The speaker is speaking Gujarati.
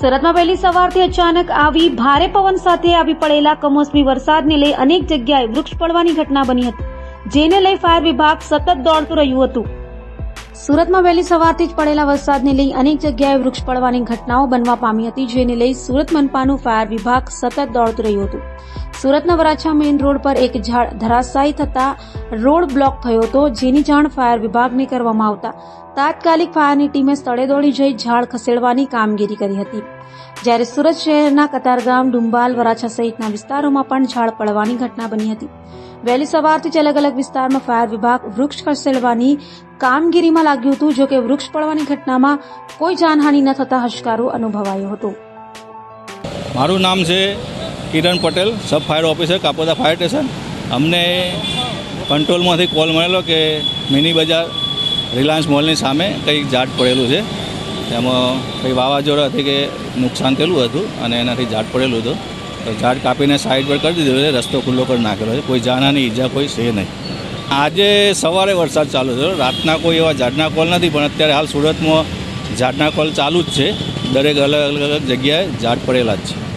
સુરતમાં વહેલી સવારથી અચાનક આવી ભારે પવન સાથે આવી પડેલા કમોસમી વરસાદને લઈ અનેક જગ્યાએ વૃક્ષ પડવાની ઘટના બની હતી, જેને લઈ ફાયર વિભાગ સતત દોડતું રહ્યું હતું. સુરતમાં વહેલી સવારથી જ પડેલા વરસાદને લઈ અનેક જગ્યાએ વૃક્ષ પડવાની ઘટનાઓ બનવા પામી હતી, જેને લઈ સુરત મનપાનું ફાયર વિભાગ સતત દોડતું રહ્યું હતું. સુરતના વરાછા મેઇન રોડ પર એક ઝાડ ધરાશાયી થતા રોડ બ્લોક થયો હતો, જેની જાણ ફાયર વિભાગને કરવામાં આવતા તાત્કાલિક ફાયરની ટીમે સ્થળે દોડી જઈ ઝાડ ખસેડવાની કામગીરી કરી હતી. જ્યારે સુરત શહેરના કતારગામ ડુંબાલ વરાછા સહિતના વિસ્તારોમાં પણ ઝાડ પડવાની ઘટના બની હતી. વહેલી સવારથી જ અલગ અલગ વિસ્તારમાં ફાયર વિભાગ વૃક્ષ ખસેડવાની કામગીરીમાં લાગ્યું હતું, જોકે વૃક્ષ પડવાની ઘટનામાં કોઈ જાનહાનિ ન થતા હશકારો અનુભવાયો હતો. મારું નામ છે Kiran Patel, sub fire officer Kapoda fire station. અમને કંટ્રોલમાંથી કોલ મળેલો કે મિની બજાર રિલાયન્સ મોલની સામે કંઈક ઝાડ પડેલું છે. એમાં કંઈ વાવાઝોડાથી કે નુકસાન થયેલું હતું અને એનાથી ઝાડ પડેલું હતું. ઝાડ કાપીને સાઈડ પર કરી દીધું છે, રસ્તો ખુલ્લો કરી નાખેલો છે. કોઈ જાનહાની ઈજા કોઈ છે નહીં. આજે સવારે વરસાદ ચાલુ થયો. રાતના કોઈ એવા ઝાડના કોલ નથી, પણ અત્યારે હાલ સુરતમાં ઝાડના કોલ ચાલુ જ છે. દરેક અલગ અલગ અલગ જગ્યાએ ઝાડ પડેલા જ છે.